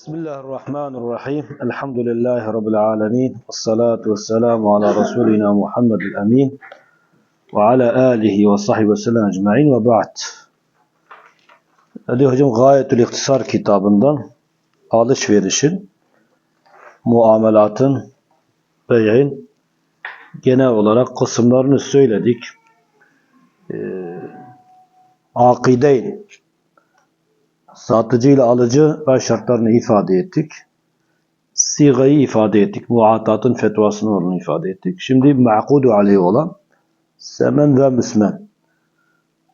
بسم الله الرحمن الرحيم. الحمد لله رب العالمين والصلاة والسلام على رسولنا محمد الأمين وعلى آله وصحبه وسلم أجمعين. وبعد هذه هجم غاية الاختصار كتابنا alış verişin, muamelatın, beyin genel olarak kısımlarını söyledik. لديك عقيدين. satıcı ile alıcı ve şartlarını ifade ettik. Sigayı ifade ettik. Muatatın fetvasını onu ifade ettik. Şimdi ma'kudu aleyhi olan semen ve müsmen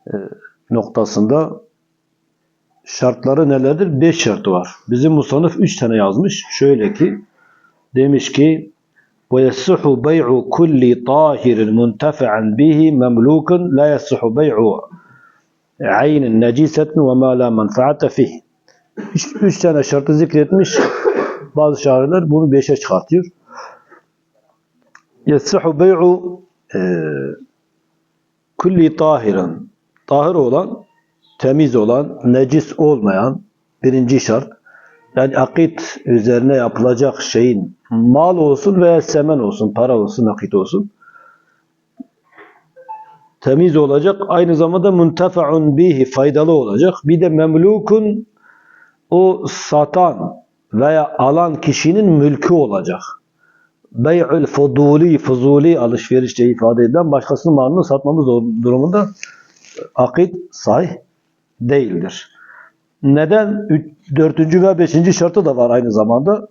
e, noktasında şartları nelerdir? Beş şartı var. Bizim musanıf üç tane yazmış. Şöyle ki demiş ki وَيَسِّحُ بَيْعُ كُلِّ طَاهِرٍ مُنْتَفَعًا بِهِ مَمْلُوكٌ لَا يَسِّحُ بَيْعُ aynin necisetin ve ma la menfaate fih. Üç, üç tane şartı zikretmiş. Bazı şairler bunu beşe çıkartıyor. Yesihu bey'u e, kulli tahirin. Tahir olan, temiz olan, necis olmayan birinci şart. Yani akit üzerine yapılacak şeyin mal olsun veya semen olsun, para olsun, akit olsun temiz olacak. Aynı zamanda muntefa'un bihi faydalı olacak. Bir de memlukun o satan veya alan kişinin mülkü olacak. Bey'ül fuduli, fuzuli alışverişte ifade edilen başkasının malını satmamız durumunda akit sahih değildir. Neden? Dördüncü ve beşinci şartı da var aynı zamanda.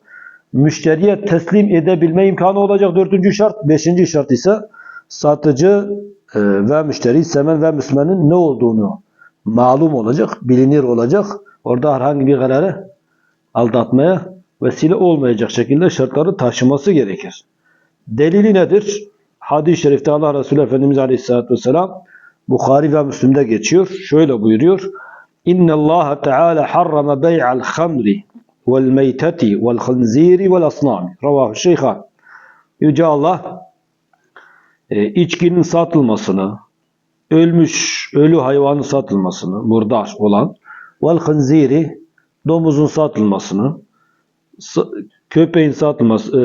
Müşteriye teslim edebilme imkanı olacak dördüncü şart. Beşinci şart ise satıcı ve müşteri semen ve müsmenin ne olduğunu malum olacak, bilinir olacak. Orada herhangi bir kararı aldatmaya vesile olmayacak şekilde şartları taşıması gerekir. Delili nedir? Hadis-i şerifte Allah Resulü Efendimiz Aleyhisselatü Vesselam Bukhari ve Müslim'de geçiyor. Şöyle buyuruyor. İnne Allah Teala harrama bey'al hamri vel meyteti vel khinziri vel asnami. Ravahu Şeyhan. Yüce Allah e, içkinin satılmasını, ölmüş, ölü hayvanın satılmasını, murdar olan, vel hınziri, domuzun satılmasını, köpeğin satılması, e,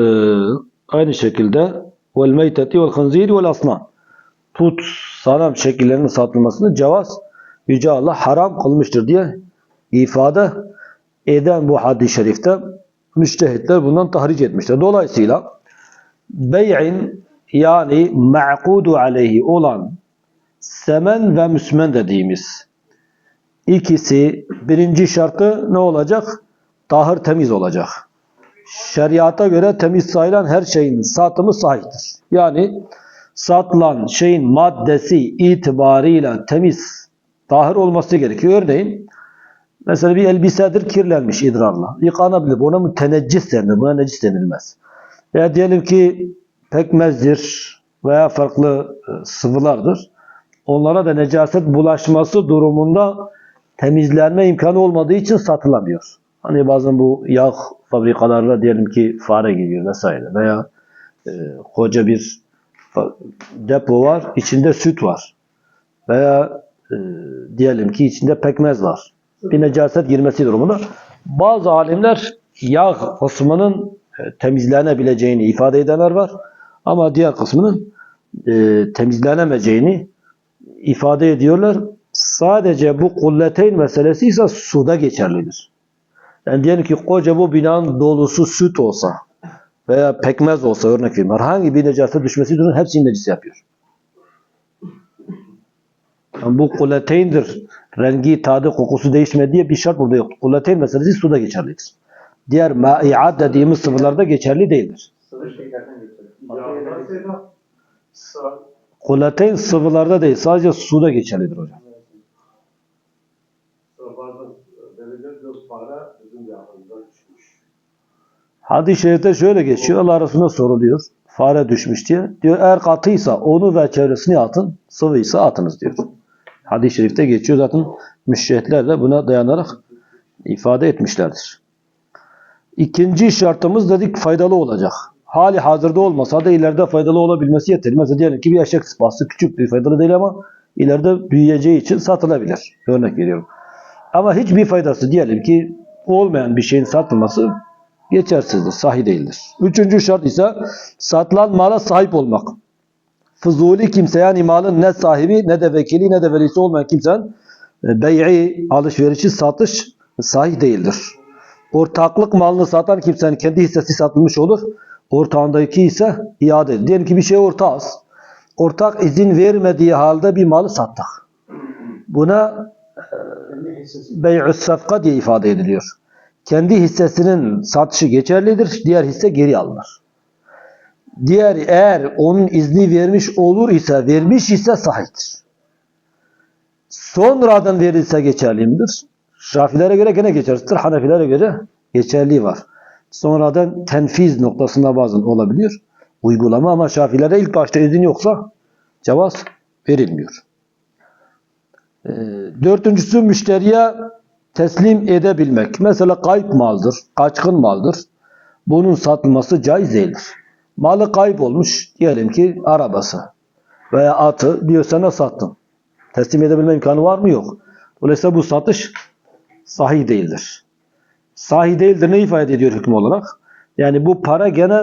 aynı şekilde vel meyteti vel hınziri vel asnan, put, sanam şekillerinin satılmasını cevaz, Yüce Allah haram kılmıştır diye ifade eden bu hadis-i şerifte müştehitler bundan tahric etmişler. Dolayısıyla bey'in yani ma'kudu aleyhi olan semen ve müsmen dediğimiz ikisi birinci şartı ne olacak? Tahır temiz olacak. Şeriata göre temiz sayılan her şeyin satımı sahiptir. Yani satılan şeyin maddesi itibarıyla temiz, tahır olması gerekiyor. Örneğin mesela bir elbisedir kirlenmiş idrarla. Yıkanabilir. Buna müteneccis denir. Buna necis denilmez. Veya diyelim ki pekmezdir veya farklı e, sıvılardır. Onlara da necaset bulaşması durumunda temizlenme imkanı olmadığı için satılamıyor. Hani bazen bu yağ fabrikalarına diyelim ki fare giriyor vesaire veya e, koca bir depo var, içinde süt var. Veya e, diyelim ki içinde pekmez var. Bir necaset girmesi durumunda bazı alimler yağ kısmının e, temizlenebileceğini ifade edenler var. Ama diğer kısmının e, temizlenemeyeceğini ifade ediyorlar. Sadece bu kulleteyn meselesi ise suda geçerlidir. Yani diyelim ki koca bu binanın dolusu süt olsa veya pekmez olsa örnek vereyim. Herhangi bir necaset düşmesi durumunda hepsini necis yapıyor. Yani bu kulleteyndir. Rengi, tadı, kokusu değişme diye bir şart burada yok. Kulleteyn meselesi suda geçerlidir. Diğer mai'at dediğimiz sıvılarda geçerli değildir. Sıvı şeylerden Kulateyn sıvılarda değil, sadece suda geçerlidir hocam. Düşmüş. Hadis-i şerifte şöyle geçiyor. Allah Resulüne soruluyor. Fare düşmüş diye. Diyor eğer katıysa onu ve çevresini atın. Sıvıysa atınız diyor. Hadis-i şerifte geçiyor. Zaten müşrihler de buna dayanarak ifade etmişlerdir. İkinci şartımız dedik faydalı olacak. Hali hazırda olmasa da ileride faydalı olabilmesi yeterli. Mesela diyelim ki bir eşek sıpası küçük bir faydalı değil ama ileride büyüyeceği için satılabilir. Örnek veriyorum. Ama hiçbir faydası diyelim ki olmayan bir şeyin satılması geçersizdir, sahih değildir. Üçüncü şart ise satılan mala sahip olmak. Fızuli kimse yani malın ne sahibi ne de vekili ne de velisi olmayan kimsenin e, bey'i, alışverişi, satış sahih değildir. Ortaklık malını satan kimsenin kendi hissesi satılmış olur. Ortağındaki ise iade. Diyelim ki bir şey ortağız. Ortak izin vermediği halde bir malı sattık. Buna bey'ü safka diye ifade ediliyor. Kendi hissesinin satışı geçerlidir. Diğer hisse geri alınır. Diğer eğer onun izni vermiş olur ise vermiş ise sahiptir. Sonradan verilse geçerli midir? Şafilere göre gene geçerlidir. Hanefilere göre geçerliği var. Sonradan tenfiz noktasında bazen olabiliyor. Uygulama ama Şafilere ilk başta izin yoksa cevaz verilmiyor. Ee, dördüncüsü müşteriye teslim edebilmek. Mesela kayıp maldır, kaçkın maldır. Bunun satılması caiz değildir. Malı kayıp olmuş, diyelim ki arabası veya atı diyor sana sattım. Teslim edebilme imkanı var mı? Yok. Dolayısıyla bu satış sahih değildir. Sahih değildir ne ifade ediyor hüküm olarak? Yani bu para gene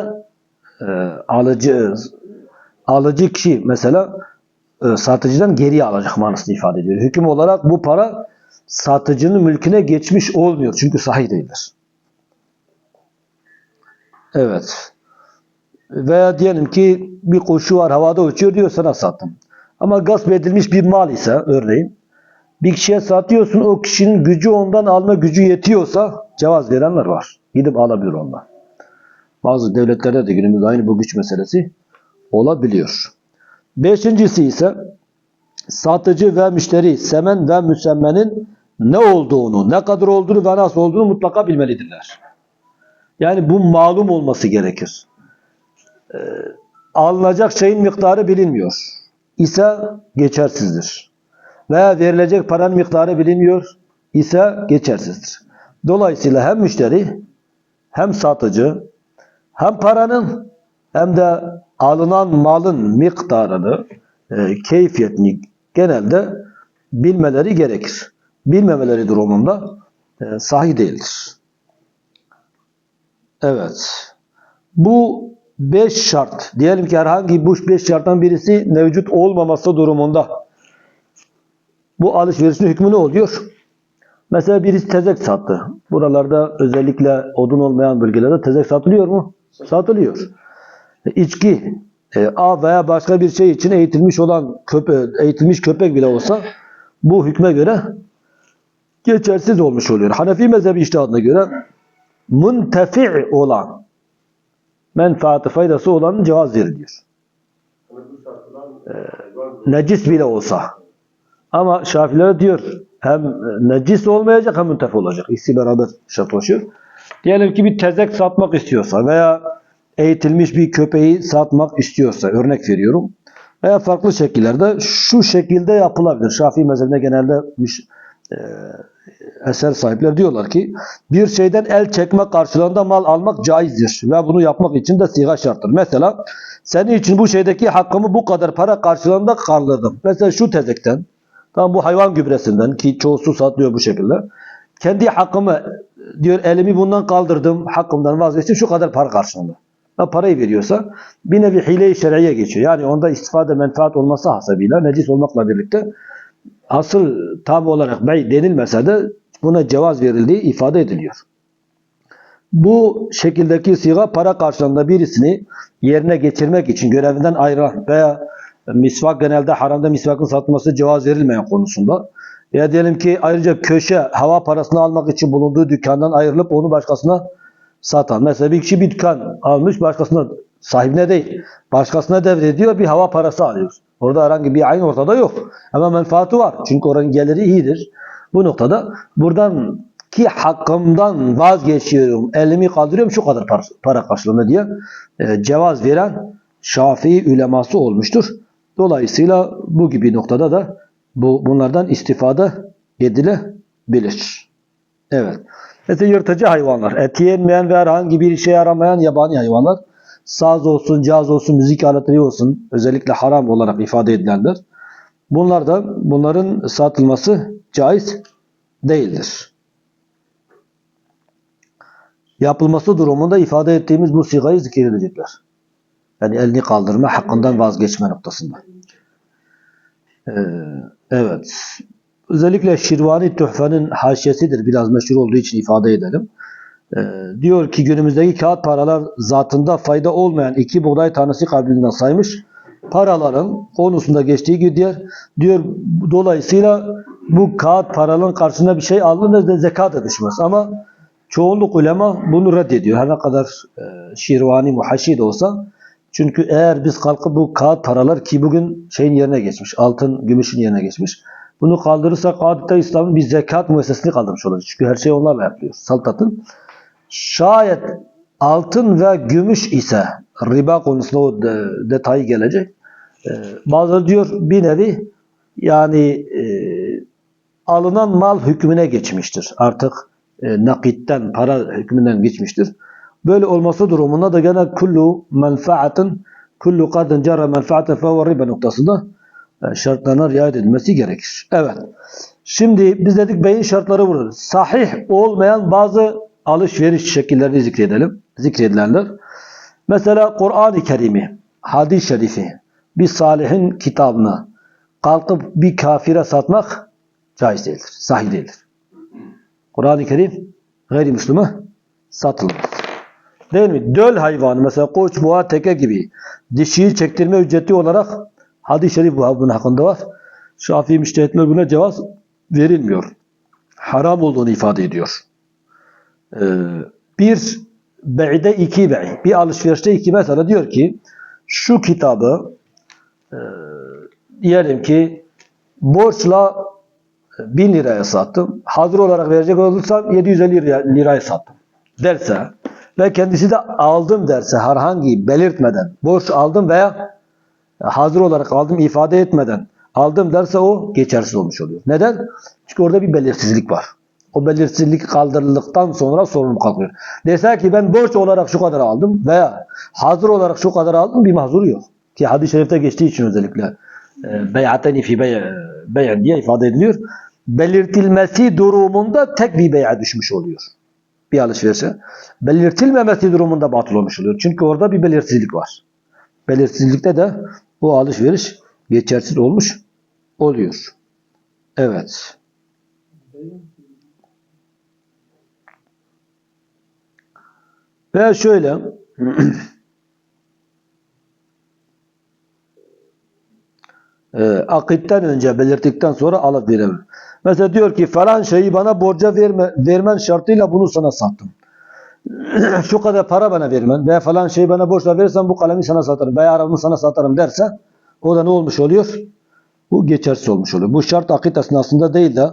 e, alıcı alıcı kişi mesela e, satıcıdan geriye alacak manasını ifade ediyor. Hüküm olarak bu para satıcının mülküne geçmiş olmuyor. Çünkü sahih değildir. Evet. Veya diyelim ki bir kuşu var havada uçuyor diyor sana sattım. Ama gasp edilmiş bir mal ise örneğin bir kişiye satıyorsun o kişinin gücü ondan alma gücü yetiyorsa cevaz verenler var. Gidip alabilir ondan. Bazı devletlerde de günümüzde aynı bu güç meselesi olabiliyor. Beşincisi ise satıcı ve müşteri semen ve müsemmenin ne olduğunu, ne kadar olduğunu ve nasıl olduğunu mutlaka bilmelidirler. Yani bu malum olması gerekir. Ee, alınacak şeyin miktarı bilinmiyor. ise geçersizdir. Veya verilecek paranın miktarı bilinmiyor ise geçersizdir. Dolayısıyla hem müşteri hem satıcı hem paranın hem de alınan malın miktarını, e, keyfiyetini genelde bilmeleri gerekir. Bilmemeleri durumunda e, sahih değildir. Evet. Bu beş şart. Diyelim ki herhangi bu beş şarttan birisi mevcut olmaması durumunda bu alışverişin hükmü ne oluyor? Mesela birisi tezek sattı. Buralarda özellikle odun olmayan bölgelerde tezek satılıyor mu? Satılıyor. İçki, e, A veya başka bir şey için eğitilmiş olan köpe, eğitilmiş köpek bile olsa bu hükme göre geçersiz olmuş oluyor. Hanefi mezhebi iştihadına göre muntefi olan menfaati faydası olan cevaz veriliyor. Ee, Necis bile olsa. Ama Şafilere diyor hem necis olmayacak hem müntefi olacak. İkisi beraber şartlaşıyor. Diyelim ki bir tezek satmak istiyorsa veya eğitilmiş bir köpeği satmak istiyorsa örnek veriyorum. Veya farklı şekillerde şu şekilde yapılabilir. Şafii mezhebinde genelde e, eser sahipleri diyorlar ki bir şeyden el çekme karşılığında mal almak caizdir ve bunu yapmak için de siga şarttır. Mesela senin için bu şeydeki hakkımı bu kadar para karşılığında karladım. Mesela şu tezekten Tamam bu hayvan gübresinden ki çoğusu satılıyor bu şekilde. Kendi hakkımı diyor elimi bundan kaldırdım. Hakkımdan vazgeçtim şu kadar para karşılığında. Ha, parayı veriyorsa bir nevi hile-i şer'iye geçiyor. Yani onda istifade menfaat olması hasabıyla necis olmakla birlikte asıl tam olarak bey denilmese de buna cevaz verildiği ifade ediliyor. Bu şekildeki siga para karşılığında birisini yerine geçirmek için görevinden ayıran veya misvak genelde haramda misvakın satılması cevaz verilmeyen konusunda. Ya diyelim ki ayrıca köşe hava parasını almak için bulunduğu dükkandan ayrılıp onu başkasına satan. Mesela bir kişi bir dükkan almış başkasına sahibine değil başkasına devrediyor bir hava parası alıyor. Orada herhangi bir ayın ortada yok. Ama menfaati var. Çünkü oranın geliri iyidir. Bu noktada buradan ki hakkımdan vazgeçiyorum, elimi kaldırıyorum şu kadar para, karşılığında diye e, cevaz veren Şafii uleması olmuştur. Dolayısıyla bu gibi noktada da bu bunlardan istifade edilebilir. Evet. Mesela yırtıcı hayvanlar, et yenmeyen ve herhangi bir işe yaramayan yabani hayvanlar, saz olsun, caz olsun, müzik aletleri olsun, özellikle haram olarak ifade edilenler, bunlar da bunların satılması caiz değildir. yapılması durumunda ifade ettiğimiz bu sigayı zikredecekler. Yani elini kaldırma, hakkından vazgeçme noktasında. Ee, evet. Özellikle Şirvani Tuhfe'nin haşiyesidir. Biraz meşhur olduğu için ifade edelim. Ee, diyor ki günümüzdeki kağıt paralar zatında fayda olmayan iki buğday tanesi kabiliğinden saymış. Paraların konusunda geçtiği gibi diğer diyor dolayısıyla bu kağıt paraların karşısında bir şey alınır da zekat da düşmez. Ama çoğunluk ulema bunu reddediyor. Her ne kadar e, Şirvani muhaşi de olsa. Çünkü eğer biz kalkıp bu kağıt paralar ki bugün şeyin yerine geçmiş, altın, gümüşün yerine geçmiş. Bunu kaldırırsak adeta İslam'ın bir zekat müessesini kaldırmış olacak. Çünkü her şey onlarla yapılıyor. Saltatın. Şayet altın ve gümüş ise riba konusunda o de, detayı gelecek. Ee, bazıları diyor bir nevi yani e, alınan mal hükmüne geçmiştir. Artık e, nakitten, para hükmünden geçmiştir. Böyle olması durumunda da gene kullu menfaatin kullu kadın cara menfaaten fehuve riba noktasında e, şartlarına riayet edilmesi gerekir. Evet. Şimdi biz dedik beyin şartları burada. Sahih olmayan bazı alışveriş şekillerini zikredelim. Zikredilenler. Mesela Kur'an-ı Kerim'i, hadis-i şerifi, bir salihin kitabını kalkıp bir kafire satmak caiz değildir. Sahih değildir. Kur'an-ı Kerim gayrimüslime satılmaz. Değil mi? Döl hayvanı mesela koç, boğa, teke gibi dişiyi çektirme ücreti olarak hadis-i şerif bu bunun hakkında var. Şafii müştehitler buna cevaz verilmiyor. Haram olduğunu ifade ediyor. Ee, bir beyde iki bey. Bir alışverişte iki mesela diyor ki şu kitabı e, diyelim ki borçla e, 1000 liraya sattım. Hazır olarak verecek olursam 750 liraya, liraya sattım derse ve kendisi de aldım derse herhangi belirtmeden borç aldım veya hazır olarak aldım ifade etmeden aldım derse o geçersiz olmuş oluyor. Neden? Çünkü orada bir belirsizlik var. O belirsizlik kaldırıldıktan sonra sorumluluk kalkıyor. Dese ki ben borç olarak şu kadar aldım veya hazır olarak şu kadar aldım bir mahzuru yok. Ki hadis-i şerifte geçtiği için özellikle e, bey'ateni fi bey' bey' diye ifade ediliyor. Belirtilmesi durumunda tek bir bey'e düşmüş oluyor. Bir alışverişe. Belirtilmemesi durumunda batıl olmuş oluyor. Çünkü orada bir belirsizlik var. Belirsizlikte de bu alışveriş geçersiz olmuş oluyor. Evet. Veya şöyle e, akitten önce belirttikten sonra alıp verebilir. Mesela diyor ki falan şeyi bana borca verme, vermen şartıyla bunu sana sattım. Şu kadar para bana vermen veya falan şeyi bana borçla verirsen bu kalemi sana satarım veya arabamı sana satarım derse o da ne olmuş oluyor? Bu geçersiz olmuş oluyor. Bu şart akit esnasında değil de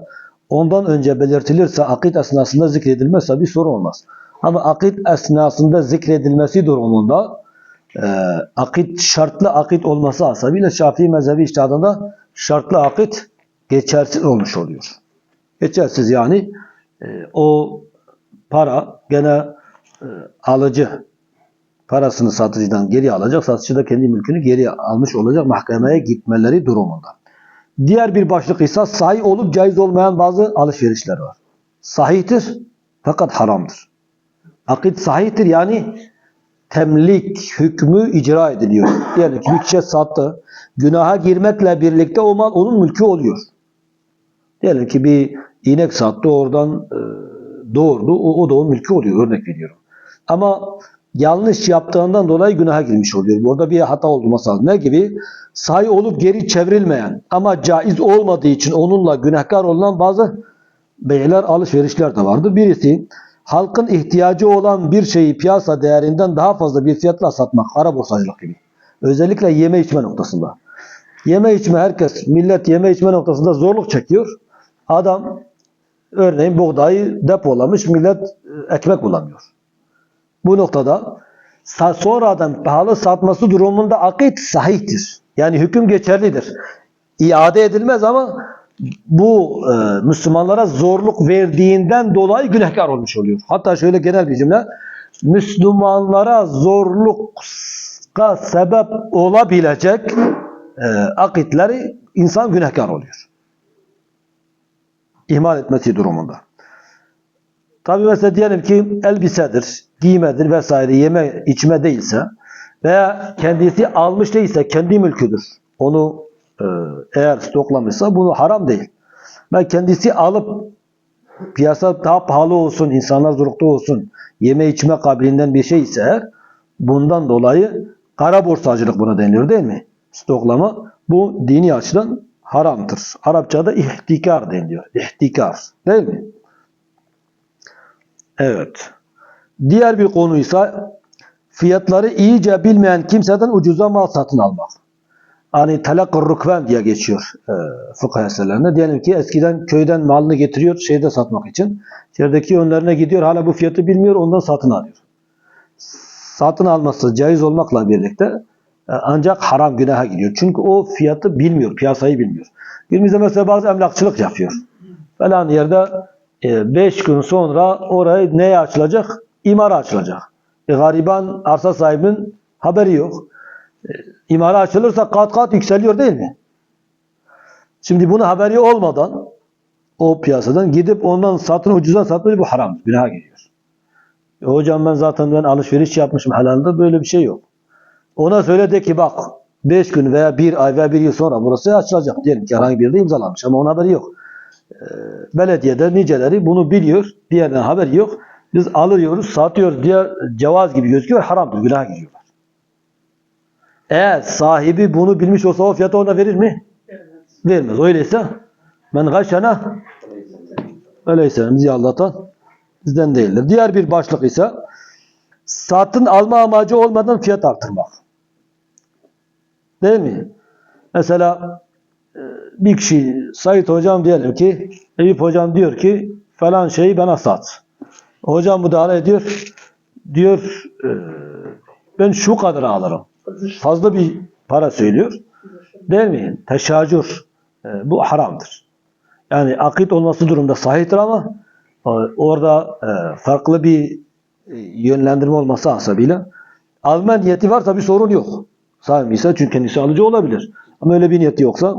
ondan önce belirtilirse akit esnasında zikredilmezse bir sorun olmaz. Ama akit esnasında zikredilmesi durumunda e, akit şartlı akit olması hasabıyla Şafii mezhebi iştihadında şartlı akit geçersiz olmuş oluyor. Geçersiz yani e, o para gene e, alıcı parasını satıcıdan geri alacak. Satıcı da kendi mülkünü geri almış olacak mahkemeye gitmeleri durumunda. Diğer bir başlık ise sahih olup caiz olmayan bazı alışverişler var. Sahihtir fakat haramdır. Akit sahihtir yani temlik hükmü icra ediliyor. Yani bir sattı. Günaha girmekle birlikte o mal onun mülkü oluyor. Diyelim ki bir inek sattı oradan e, doğurdu. O, o da onun mülkü oluyor. Örnek veriyorum. Ama yanlış yaptığından dolayı günaha girmiş oluyor. Burada bir hata olması lazım. Ne gibi? Sahi olup geri çevrilmeyen ama caiz olmadığı için onunla günahkar olunan bazı beyler alışverişler de vardır. Birisi halkın ihtiyacı olan bir şeyi piyasa değerinden daha fazla bir fiyatla satmak. Kara borsacılık gibi. Özellikle yeme içme noktasında. Yeme içme herkes, millet yeme içme noktasında zorluk çekiyor. Adam örneğin buğdayı depolamış, millet e, ekmek bulamıyor. Bu noktada sonradan pahalı satması durumunda akit sahihtir. Yani hüküm geçerlidir. İade edilmez ama bu e, Müslümanlara zorluk verdiğinden dolayı günahkar olmuş oluyor. Hatta şöyle genel bir cümle. Müslümanlara zorlukka sebep olabilecek e, akitleri insan günahkar oluyor. İhmal etmesi durumunda. Tabi mesela diyelim ki elbisedir, giymedir vesaire yeme içme değilse veya kendisi almış değilse kendi mülküdür. Onu e, eğer stoklamışsa bunu haram değil. Ve kendisi alıp piyasa daha pahalı olsun, insanlar zorlukta olsun, yeme içme kabiliğinden bir şey ise bundan dolayı kara borsacılık buna deniliyor değil mi? Stoklama bu dini açıdan haramdır. Arapçada ihtikar deniliyor. İhtikar değil mi? Evet. Diğer bir konu ise fiyatları iyice bilmeyen kimseden ucuza mal satın almak. Hani talakkır rukven diye geçiyor e, fıkıh eserlerinde. Diyelim ki eskiden köyden malını getiriyor şeyde satmak için. Şehirdeki önlerine gidiyor hala bu fiyatı bilmiyor ondan satın alıyor. Satın alması caiz olmakla birlikte ancak haram günaha gidiyor. Çünkü o fiyatı bilmiyor, piyasayı bilmiyor. Günümüzde mesela bazı emlakçılık yapıyor. Falan yerde 5 gün sonra orayı neye açılacak? İmara açılacak. E, gariban arsa sahibinin haberi yok. E, açılırsa kat kat yükseliyor değil mi? Şimdi bunu haberi olmadan o piyasadan gidip ondan satın ucuzdan satmış bu haram. Günaha giriyor. E, hocam ben zaten ben alışveriş yapmışım helalde böyle bir şey yok. Ona söyle de ki bak 5 gün veya bir ay veya bir yıl sonra burası açılacak. Diyelim ki herhangi bir yerde imzalanmış ama onun haberi yok. Ee, belediyede niceleri bunu biliyor. Bir yerden haberi yok. Biz alıyoruz, satıyoruz diye cevaz gibi gözüküyor. Haramdır, günah giriyorlar. Eğer sahibi bunu bilmiş olsa o fiyatı ona verir mi? Vermez. Öyleyse men gaşena öyleyse bizi aldatan bizden değildir. Diğer bir başlık ise satın alma amacı olmadan fiyat artırmak. Değil mi? Mesela e, bir kişi Sayit hocam diyelim ki Eyüp hocam diyor ki falan şeyi bana sat. Hocam müdahale ediyor. Diyor e, ben şu kadar alırım. Fazla bir para söylüyor. Değil mi? Teşacür. E, bu haramdır. Yani akit olması durumda sahiptir ama orada farklı bir yönlendirme olması hasabıyla alma niyeti varsa bir sorun yok. Sahibi ise çünkü kendisi alıcı olabilir. Ama öyle bir niyeti yoksa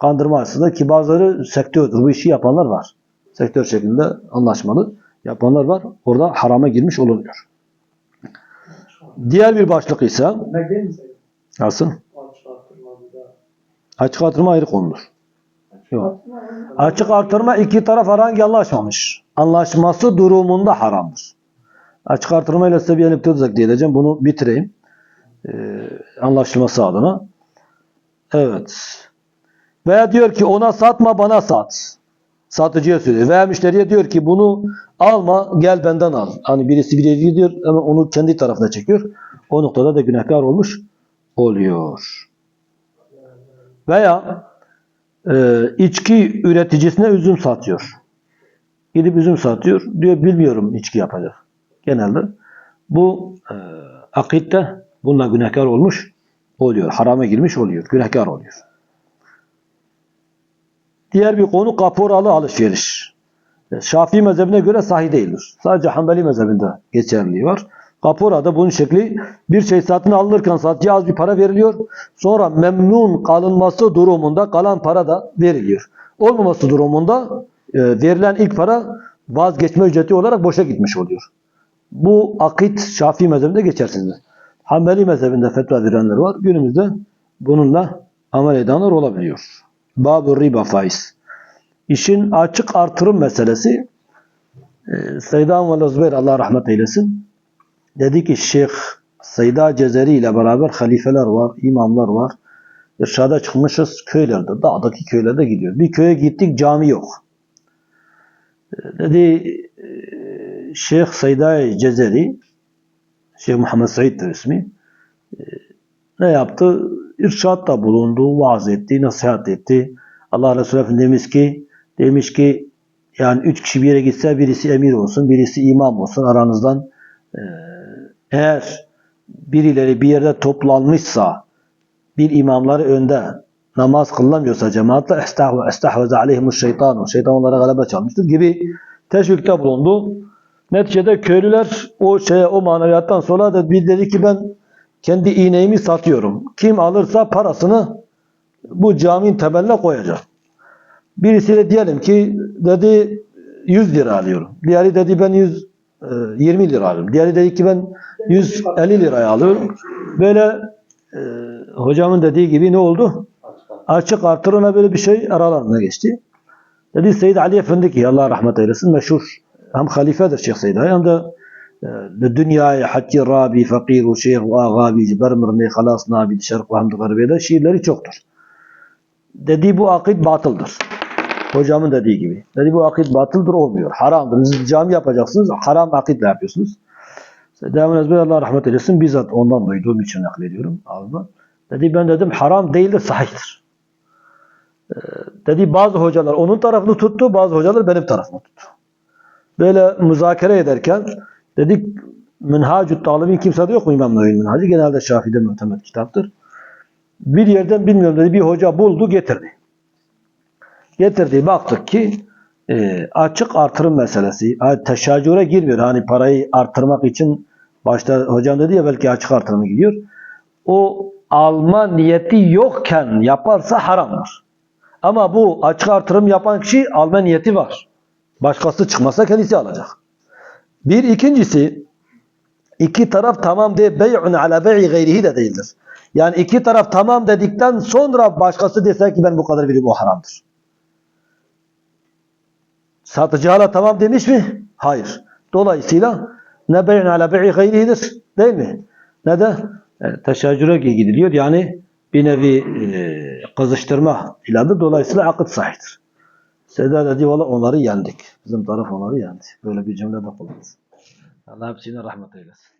kandırma açısından ki bazıları sektördür. Bu işi yapanlar var. Sektör şeklinde anlaşmalı yapanlar var. Orada harama girmiş olunuyor. Diğer bir başlık ise nasıl? Açık artırma ayrı konudur. Yok. Açık artırma iki taraf herhangi anlaşmamış. Anlaşması durumunda haramdır. Açık artırma ile size bir anekdot diyeceğim. Bunu bitireyim. Ee, anlaşılması adına. Evet. Veya diyor ki ona satma bana sat. Satıcıya söylüyor. Veya müşteriye diyor ki bunu alma gel benden al. Hani birisi bir yere gidiyor ama onu kendi tarafına çekiyor. O noktada da günahkar olmuş oluyor. Veya e, içki üreticisine üzüm satıyor. Gidip üzüm satıyor. Diyor bilmiyorum içki yapacak. Genelde bu e, akitte bununla günahkar olmuş oluyor. Harama girmiş oluyor. Günahkar oluyor. Diğer bir konu kaporalı alışveriş. E, Şafii mezhebine göre sahih değildir. Sadece Hanbeli mezhebinde geçerliliği var. Kaporada bunun şekli bir şey satın alınırken satıcıya az bir para veriliyor. Sonra memnun kalınması durumunda kalan para da veriliyor. Olmaması durumunda e, verilen ilk para vazgeçme ücreti olarak boşa gitmiş oluyor. Bu akit Şafii mezhebinde geçersizdir. Hanbeli mezhebinde fetva verenler var. Günümüzde bununla amel edenler olabiliyor. Bab-ı riba faiz. İşin açık artırım meselesi e, Seydan ve Zübeyir Allah rahmet eylesin. Dedi ki Şeyh Seyda Cezeri ile beraber halifeler var, imamlar var. İrşada çıkmışız köylerde, dağdaki köylerde gidiyor. Bir köye gittik cami yok. E, Dedi e, Şeyh Seyda Cezeri Şeyh Muhammed Said'dir ismi. E, Ne yaptı? İrşatta bulundu, vaaz etti, nasihat etti. Allah Resulü Efendimiz ki demiş ki yani üç kişi bir yere gitse birisi emir olsun, birisi imam olsun aranızdan e, eğer birileri bir yerde toplanmışsa bir imamları önde namaz kılınamıyorsa cemaatle estahve estahveze aleyhimuş şeytanu şeytan onlara galebe çalmıştır gibi teşvikte bulundu. Neticede köylüler o şeye o maneviyattan sonra da bir dedi ki ben kendi iğneğimi satıyorum. Kim alırsa parasını bu caminin temeline koyacak. Birisi de diyelim ki dedi 100 lira alıyorum. Diğeri dedi ben 100 e, 20 lira alıyorum. Diğeri dedi ki ben 150 liraya alıyorum. Böyle e, hocamın dediği gibi ne oldu? Açık artırına böyle bir şey aralarına geçti. Dedi Seyyid Ali Efendi ki Allah rahmet eylesin meşhur hem halifedir Şeyh Seyyid Ali hem de e, dünyaya haccı rabi fakiru şeyh ve agabi bermir ne halas nabi şerq ve hamd garibede şiirleri çoktur. Dedi bu akid batıldır. Hocamın dediği gibi. Dedi bu akid batıldır olmuyor. Haramdır. Siz cami yapacaksınız. Haram akidle yapıyorsunuz. Devam Ezber Allah rahmet eylesin. Bizzat ondan duyduğum için naklediyorum. Ağzıma. Dedi ben dedim haram değildir sahihtir. Ee, dedi bazı hocalar onun tarafını tuttu. Bazı hocalar benim tarafımı tuttu. Böyle müzakere ederken dedik Minhacü Talimin kimsede yok mu İmam Nevevi'nin minhacı? Genelde Şafii'de muhtemel kitaptır. Bir yerden bilmiyorum dedi bir hoca buldu getirdi. Getirdi baktık ki e, açık artırım meselesi. Ha, Teşaccüre girmiyor. Hani parayı artırmak için başta hocam dedi ya belki açık artırımı gidiyor. O alma niyeti yokken yaparsa haramdır. Ama bu açık artırım yapan kişi alma niyeti var. Başkası çıkmasa kendisi alacak. Bir ikincisi iki taraf tamam diye bey'un ala bey'i gayrihi de değildir. Yani iki taraf tamam dedikten sonra başkası dese ki ben bu kadar veriyorum o haramdır. Satıcı hala tamam demiş mi? Hayır. Dolayısıyla ne bey'un ala bey'i gayrihidir. Değil mi? Ne de e, teşaccüre gidiliyor. Yani bir nevi e, kızıştırma filandır. Dolayısıyla akıt sahihtir. Seda dedi valla onları yendik. Bizim taraf onları yendi. Böyle bir cümle de kullandı. Allah hepsine rahmet eylesin.